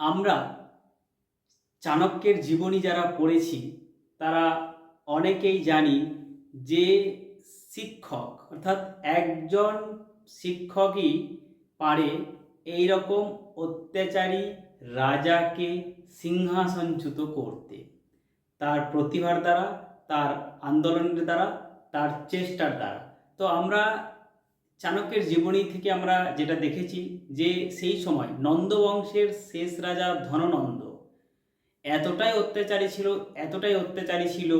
আমরা চাণক্যের জীবনী যারা পড়েছি, তারা অনেকেই জানি যে শিক্ষক, অর্থাৎ একজন শিক্ষকই পারে এই রকম অত্যাচারী রাজাকে সিংহাসনচ্যুত করতে। তার প্রতিভার দ্বারা, তার আন্দোলনের দ্বারা, তার চেষ্টার দ্বারা। তো আমরা চাণক্যের জীবনী থেকে আমরা যেটা দেখেছি যে সেই সময় নন্দবংশের শেষ রাজা ধননন্দ এতটাই অত্যাচারী ছিল, এতটাই অত্যাচারী ছিল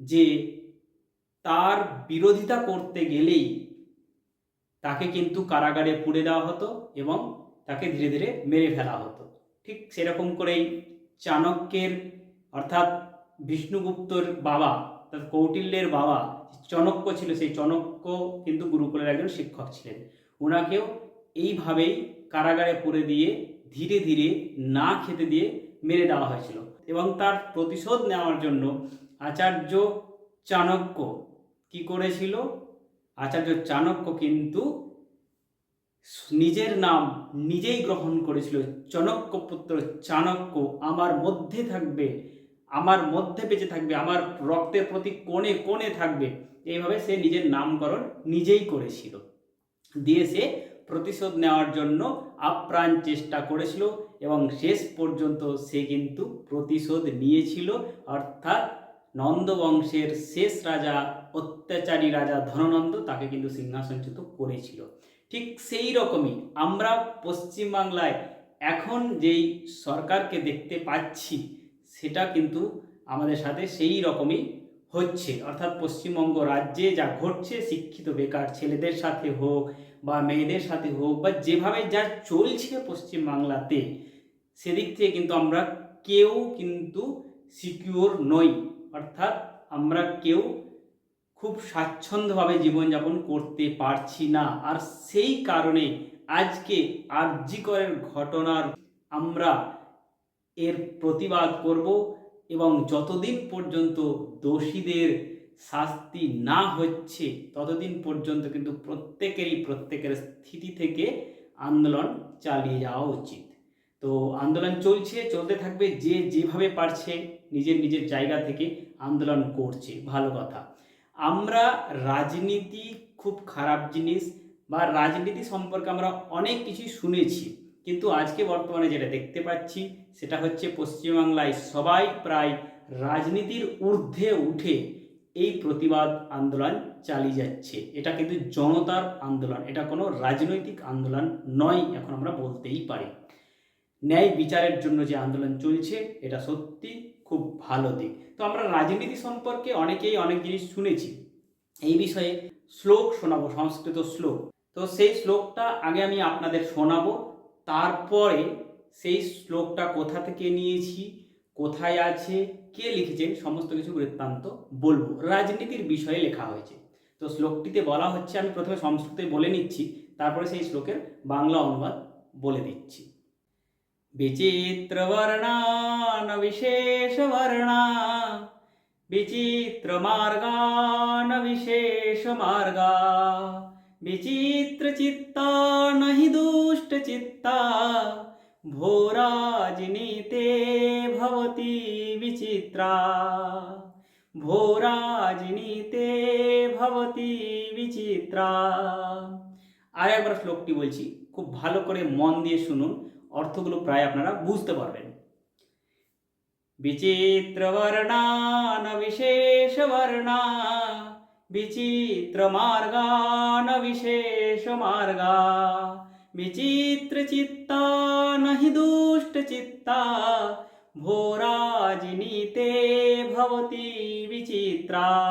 যে তার বিরোধিতা করতে গেলেই তাকে কিন্তু কারাগারে পুড়ে দেওয়া হতো এবং তাকে ধীরে ধীরে মেরে ফেলা হতো। ঠিক সেরকম করেই চাণক্যের অর্থাৎ বিষ্ণুগুপ্তর বাবা অর্থাৎ কৌটিল্যের বাবা চণক্য ছিল, সেই চণক্য কিন্তু গুরুকুলের একজন শিক্ষক ছিলেন। ওনাকেও এইভাবেই কারাগারে পুরে দিয়ে ধীরে ধীরে না খেতে দিয়ে মেরে দেওয়া হয়েছিল এবং তার প্রতিশোধ নেওয়ার জন্য আচার্য চাণক্য কি করেছিল? আচার্য চাণক্য কিন্তু নিজের নাম নিজেই গ্রহণ করেছিল চণক্য পুত্র, চাণক্য, আমার মধ্যে থাকবে আমার মধ্যে বেঁচে থাকবে, আমার রক্তের প্রতি কোণে কোণে থাকবে। এইভাবে সে নিজের নামকরণ নিজেই করেছিল। দিয়ে সে প্রতিশোধ নেওয়ার জন্য আপ্রাণ চেষ্টা করেছিল এবং শেষ পর্যন্ত সে কিন্তু প্রতিশোধ নিয়েছিল। অর্থাৎ নন্দবংশের শেষ রাজা, অত্যাচারী রাজা ধননন্দ তাকে কিন্তু সিংহাসনচ্যুত করেছিল। ঠিক সেই রকমই আমরা পশ্চিমবাংলায় এখন যেই সরকারকে দেখতে পাচ্ছি সেটা কিন্তু আমাদের সাথে সেই রকমই হচ্ছে। অর্থাৎ পশ্চিমবঙ্গ রাজ্যে যা ঘটছে, শিক্ষিত বেকার ছেলেদের সাথে হোক বা মেয়েদের সাথে হোক বা যেভাবে যা চলছে পশ্চিমবাংলাতে, সেদিক থেকে কিন্তু আমরা কেউ কিন্তু সিকিওর নই। অর্থাৎ আমরা কেউ খুব স্বাচ্ছন্দ্যভাবে জীবনযাপন করতে পারছি না। আর সেই কারণে আজকে আর্যিকরের ঘটনার আমরা এর প্রতিবাদ করব এবং যতদিন পর্যন্ত দোষীদের শাস্তি না হচ্ছে, ততদিন পর্যন্ত কিন্তু প্রত্যেকেরই প্রত্যেকের স্থিতি থেকে আন্দোলন চালিয়ে যাওয়া উচিত। তো আন্দোলন চলছে, চলতে থাকবে, যে যেভাবে পারছে নিজের নিজের জায়গা থেকে আন্দোলন করছে, ভালো কথা। আমরা রাজনীতি খুব খারাপ জিনিস বা রাজনীতি সম্পর্কে আমরা অনেক কিছু শুনেছি। কিন্তু আজকে বর্তমানে যেটা দেখতে পাচ্ছি, সেটা হচ্ছে পশ্চিমবাংলায় সবাই প্রায় রাজনীতির ঊর্ধ্বে উঠে এই প্রতিবাদ আন্দোলন চালিয়ে যাচ্ছে। এটা কিন্তু জনতার আন্দোলন, এটা কোনো রাজনৈতিক আন্দোলন নয়, এখন আমরা বলতেই পারি। ন্যায় বিচারের জন্য যে আন্দোলন চলছে, এটা সত্যি খুব ভালো দিক। তো আমরা রাজনীতি সম্পর্কে অনেকেই অনেক জিনিস শুনেছি। এই বিষয়ে শ্লোক শোনাবো, সংস্কৃত শ্লোক। তো সেই শ্লোকটা আগে আমি আপনাদের শোনাবো। তারপরে সেই শ্লোকটা কোথা থেকে নিয়েছি, কোথায় আছে, কে লিখেছেন, সমস্ত কিছু বৃত্তান্ত বলব। রাজনীতির বিষয়ে লেখা হয়েছে। তো শ্লোকটিতে বলা হচ্ছে, আমি প্রথমে সংস্কৃতে বলে নিচ্ছি, তারপরে সেই শ্লোকের বাংলা অনুবাদ বলে দিচ্ছি। বিচিত্রবর্ণান, বিশেষবর্ণা, বিচিত্রমার্গান বিশেষমার্গা বিচিত্রচিত্তা नहि দুষ্টচিত্তা ভোরাজিনীতে ভবতি বিচিত্রা ভোরাজিনীতে ভবতি বিচিত্রা আর একবার শ্লোকটি বলছি, খুব ভালো করে মন দিয়ে শুনুন, অর্থগুলো প্রায় আপনারা বুঝতে পারবেন। বিচিত্রবর্ণান বিশেষবর্ণা বিচিত্রমার্গান বিশেষমার্গা বিচিত্রচিত্তা नहि দুষ্টচিত্তা ভোরাজিনীতে ভবতি বিচিত্রা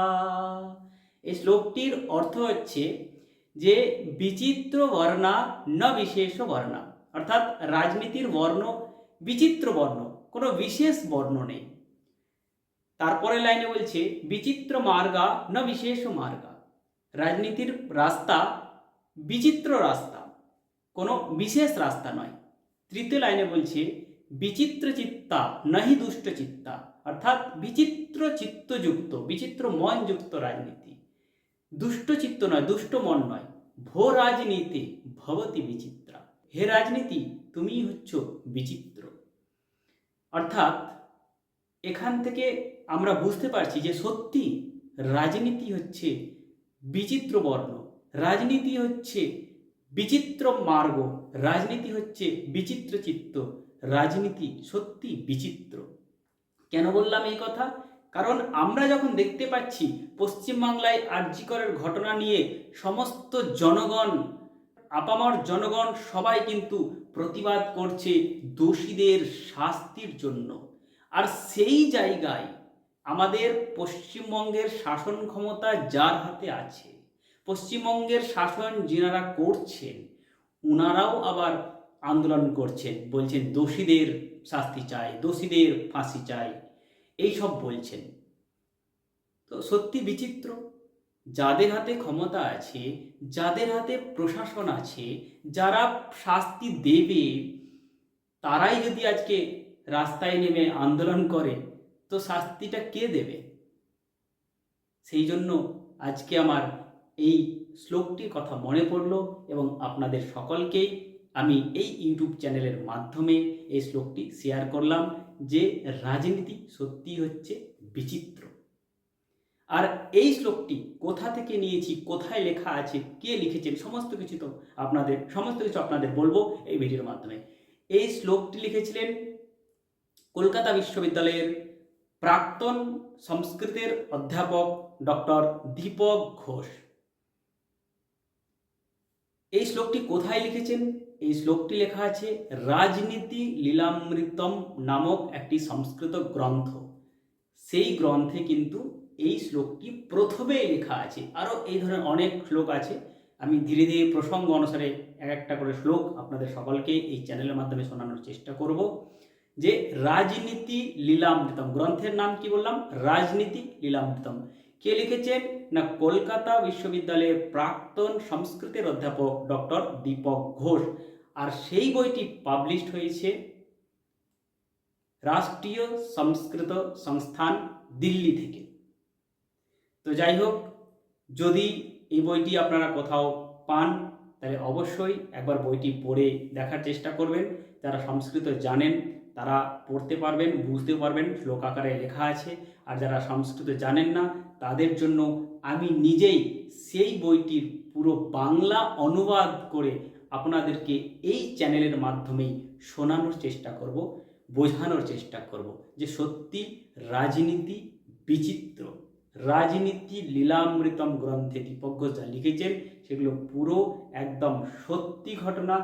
এই শ্লোকটির অর্থ হচ্ছে যে বিচিত্র বর্ণা ন বিশেষ বর্ণা। অর্থাৎ রাজনীতির বর্ণ, বিচিত্র বর্ণ, কোনো বিশেষ বর্ণ নেই। তারপরে লাইনে বলছে, বিচিত্র মার্গা না বিশেষ মার্গা। রাজনীতির রাস্তা বিচিত্র রাস্তা, কোনো বিশেষ রাস্তা নয়। তৃতীয় লাইনে বলছে, বিচিত্র চিত্তা নাহি দুষ্ট চিত্তা। অর্থাৎ বিচিত্র চিত্তযুক্ত, বিচিত্র মনযুক্ত রাজনীতি। দুষ্ট চিত্ত নয়, দুষ্ট মন নয়। ভো রাজনীতি, ভবতি বিচিত্রা। হে রাজনীতি, তুমিই হচ্ছ বিচিত্র। অর্থাৎ এখান থেকে আমরা বুঝতে পারছি যে সত্যি রাজনীতি হচ্ছে বিচিত্র বর্ণ, রাজনীতি হচ্ছে বিচিত্র মার্গ, রাজনীতি হচ্ছে বিচিত্র চিত্ত, রাজনীতি সত্যি বিচিত্র। কেন বললাম এই কথা? কারণ আমরা যখন দেখতে পাচ্ছি পশ্চিমবাংলায় আর্যিকরের ঘটনা নিয়ে সমস্ত জনগণ, আপামর জনগণ সবাই কিন্তু প্রতিবাদ করছে দোষীদের শাস্তির জন্য। আর সেই জায়গায় আমাদের পশ্চিমবঙ্গের শাসন ক্ষমতা যার হাতে আছে, পশ্চিমবঙ্গের শাসন যিনারা করছেন, উনারাও আবার আন্দোলন করছেন, বলছেন দোষীদের শাস্তি চাই, দোষীদের ফাঁসি চাই এইসব বলছেন। তো সত্যি বিচিত্র, যাদের হাতে ক্ষমতা আছে, যাদের হাতে প্রশাসন আছে, যারা শাস্তি দেবে, তারাই যদি আজকে রাস্তায় নেমে আন্দোলন করে, তো শাস্তিটা কে দেবে? সেই জন্য আজকে আমার এই শ্লোকটির কথা মনে পড়ল এবং আপনাদের সকলকেই আমি এই ইউটিউব চ্যানেলের মাধ্যমে এই শ্লোকটি শেয়ার করলাম যে রাজনীতি সত্যি হচ্ছে বিচিত্র। আর এই শ্লোকটি কোথা থেকে নিয়েছি, কোথায় লেখা আছে, কে লিখেছেন, সমস্ত কিছু তো আপনাদের, সমস্ত কিছু আপনাদের বলব এই ভিডিওর মাধ্যমে। এই শ্লোকটি লিখেছিলেন কলকাতা বিশ্ববিদ্যালয়ের প্রাক্তন সংস্কৃতের অধ্যাপক ডক্টর দীপক ঘোষ। এই শ্লোকটি কোথায় লিখেছেন? এই শ্লোকটি লেখা আছে রাজনীতি লীলামৃতম নামক একটি সংস্কৃত গ্রন্থ। সেই গ্রন্থে কিন্তু এই শ্লোকটি প্রথমে লেখা আছে। আরও এই ধরনের অনেক শ্লোক আছে। আমি ধীরে ধীরে প্রসঙ্গ অনুসারে এক একটা করে শ্লোক আপনাদের সকলকে এই চ্যানেলের মাধ্যমে শোনানোর চেষ্টা করব। যে রাজনীতি লীলামৃতম। গ্রন্থের নাম কি বললাম? রাজনীতি লীলামৃতম। কে লিখেছেন? না, কলকাতা বিশ্ববিদ্যালয়ের প্রাক্তন সংস্কৃতের অধ্যাপক ডক্টর দীপক ঘোষ। আর সেই বইটি পাবলিশড হয়েছে রাষ্ট্রীয় সংস্কৃত সংস্থান দিল্লি থেকে। তো যাই হোক, যদি এই বইটি আপনারা কোথাও পান, তাহলে অবশ্যই একবার বইটি পড়ে দেখার চেষ্টা করবেন। যারা সংস্কৃত জানেন তারা পড়তে পারবেন বুঝতে পারবেন শ্লোক আকারে লেখা আছে। আর যারা সংস্কৃত জানেন না, তাদের জন্য আমি নিজেই সেই বইটির পুরো বাংলা অনুবাদ করে আপনাদেরকে এই চ্যানেলের মাধ্যমেই শোনানোর চেষ্টা করব, বোঝানোর চেষ্টা করব যে সত্যি রাজনীতি বিচিত্র। রাজনীতি লীলামৃতম গ্রন্থে দীপক যা লিখেছেন, সেগুলো পুরো একদম সত্যি ঘটনা,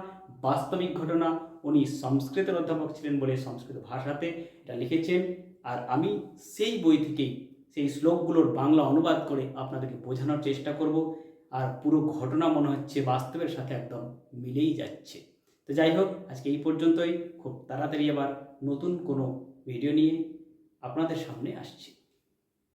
বাস্তবিক ঘটনা উনি সংস্কৃতের অধ্যাপক ছিলেন বলে সংস্কৃত ভাষাতে এটা লিখেছেন। আর আমি সেই বই থেকেই সেই শ্লোকগুলোর বাংলা অনুবাদ করে আপনাদেরকে বোঝানোর চেষ্টা করব। আর পুরো ঘটনা মনে হচ্ছে বাস্তবের সাথে একদম মিলেই যাচ্ছে। তো যাই হোক, আজকে এই পর্যন্তই। খুব তাড়াতাড়ি আবার নতুন কোনো ভিডিও নিয়ে আপনাদের সামনে আসছি।